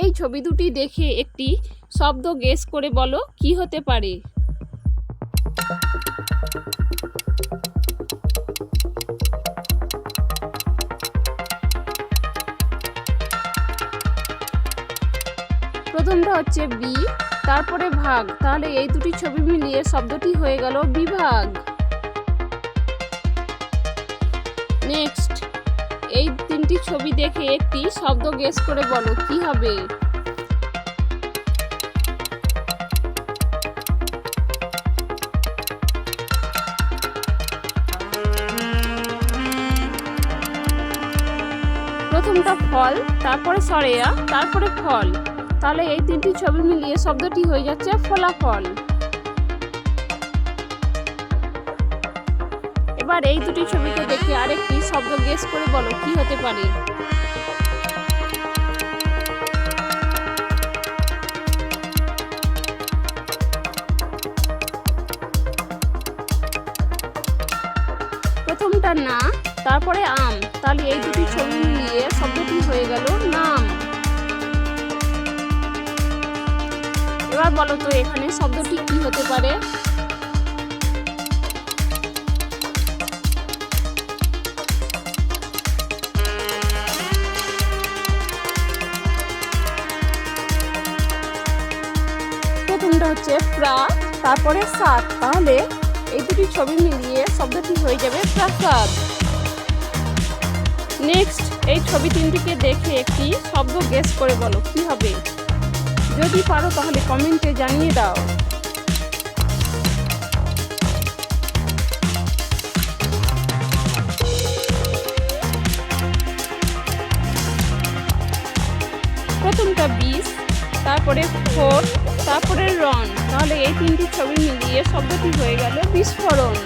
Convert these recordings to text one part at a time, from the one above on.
এই ছবি দুটি দেখে একটি শব্দ গেস করে বলো, কি হতে পারে? প্রথমটা হচ্ছে বি তারপরে ভাগ। তাহলে এই দুটি ছবি মিলিয়ে শব্দটি হয়ে গেল বিভাগ। নেক্সট এই তিনটি ছবি দেখে একটি শব্দ গেস করে বলো, কি হবে? প্রথমটা ফল, তারপরে সরেয়া, তারপরে ফল। তাহলে এই তিনটি ছবি মিলিয়ে শব্দটি হয়ে যাচ্ছে ফলাফল। এবার এই দুটি ছবিকে দেখে আরেকটি শব্দ গেস করে বলো, কি হতে পারে? প্রথমটা না, তারপরে আম। তাহলে এই দুটি ছবি মিলিয়ে শব্দটি হয়ে গেল নাম। এবার বলো তো এখানে শব্দটি কি হতে পারে? হচ্ছে প্রা তারপরে সাত। তাহলে এই দুটি ছবি মিলিয়ে শব্দটি হয়ে যাবে প্রাসাদ। নেক্সট এই ছবি তিনটিকে দেখে একটি শব্দ গেস করে বলো, কি হবে? যদি পারো তাহলে কমেন্টে জানিয়ে দাও। প্রথমটা বিষ তারপরে ফোর, তারপরে রন। তাহলে এই তিনটি ছবি মিলিয়ে শব্দটি হয়ে গেল বিস্ফোরণ।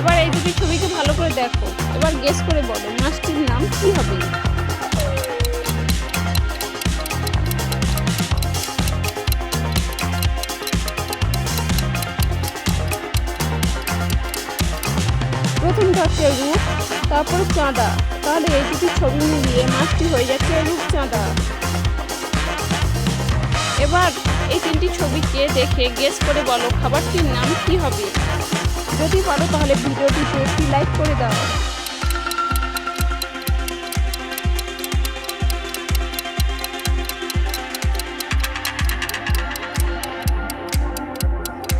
এবার এই দুটি ছবিকে ভালো করে দেখো। এবার গেস করে বলো, মাছটির নাম কি হবে? প্রথমটা হচ্ছে রূপ, তারপর চাঁদা। তাহলে এই দুটি ছবি মিলিয়ে মাছটি হয়ে যাচ্ছে রূপচাঁদা এবার এই তিনটি ছবিকে দেখে গেস করে বলো খাবারটির নাম কি হবে? যদি পারো তাহলে ভিডিওটিতে একটি লাইক করে দাও।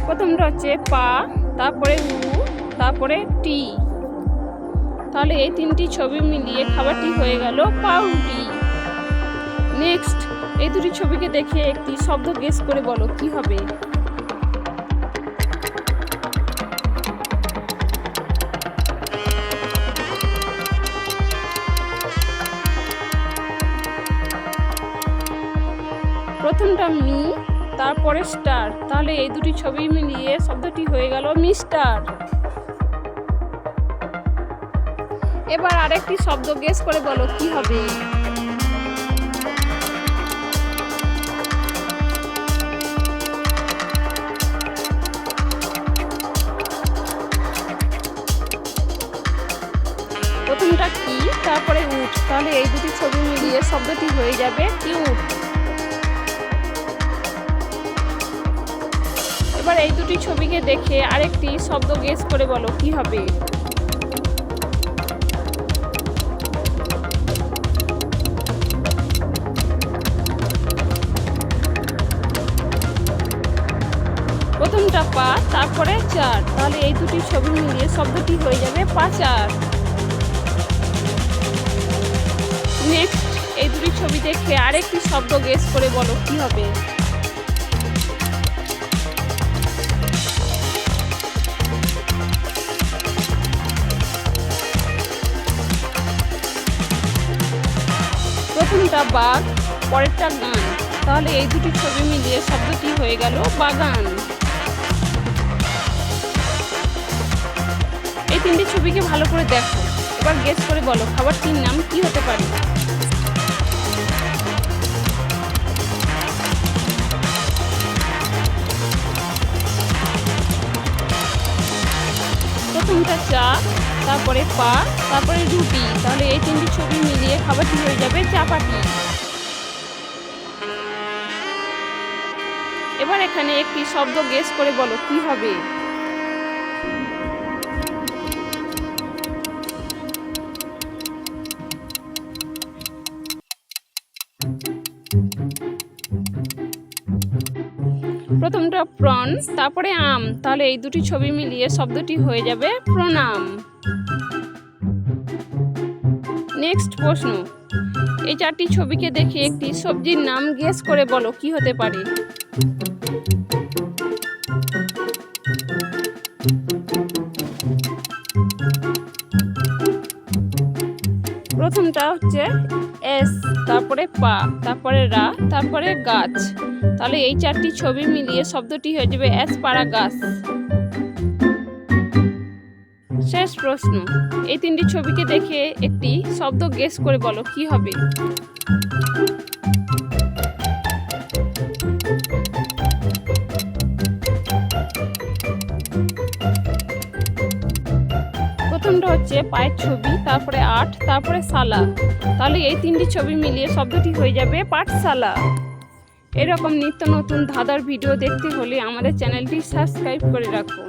প্রথমটা হচ্ছে পা, তারপরে উ, তারপরে টি। তাহলে এই তিনটি ছবি মিলিয়ে খাবারটি হয়ে গেল পাউরুটি। নেক্সট এই দুটি ছবিকে দেখে একটি শব্দ গেস করে বলো, কি হবে? প্রথমটা মি, তারপরে স্টার। তাহলে এই দুটি ছবি মিলিয়ে শব্দটি হয়ে গেল মিস্টার। এবার আরেকটি শব্দ গেস করে বলো, কি হবে? তারপরে উঠ। তাহলে এই দুটি ছবি মিলিয়ে শব্দটি হয়ে যাবে কিউট এবার এই দুটি ছবিকে দেখে আরেকটি শব্দ গেস করে বলো, কি হবে? প্রথমটা পা, তারপরে চার। তাহলে এই দুটি ছবি মিলিয়ে শব্দটি হয়ে যাবে পাচার নেক্সট এই দুটি ছবি দেখে আরেকটি শব্দ গেস করে বলো, কি হবে? প্রথমটা বাঘ, পরেরটা গান। তাহলে এই দুটি ছবি মিলিয়ে শব্দটি হয়ে গেল বাগান। এই তিনটি ছবিকে ভালো করে দেখো। এবার গেস করে বলো, খাবারটির নাম কি হতে পারে? প্রথমটা চা, তারপরে পা, তারপরে রুটি। তাহলে এই তিনটি ছবি মিলিয়ে খাবারটি হয়ে যাবে চাপাটি। এবার এখানে একটি শব্দ গেস করে বলো, কি হবে? প্রথমটা প্রন তারপরে আম। তাহলে এই দুটি ছবি মিলিয়ে শব্দটি হয়ে যাবে প্রণাম। নেক্সট প্রশ্ন। এই চারটি ছবিকে দেখে একটি সবজির নাম গেস করে বলো, কি হতে পারে? প্রথমটা হচ্ছে এস। তারপরে পা, তারপরে রা, তারপরে গাছ। তাহলে এই চারটি ছবি মিলিয়ে শব্দটি হয়ে যাবে এস পাড়া গাছ শেষ প্রশ্ন। এই তিনটি ছবিকে দেখে একটি শব্দ গেস করে বলো, কি হবে? হচ্ছে পায়ের ছবি, তারপরে আট তারপরে সালা। তাহলে এই তিনটি ছবি মিলিয়ে শব্দটি হয়ে যাবে পাঠশালা। এরকম নিত্য নতুন ধাঁধার ভিডিও দেখতে হলে আমাদের চ্যানেলটি সাবস্ক্রাইব করে রাখুন।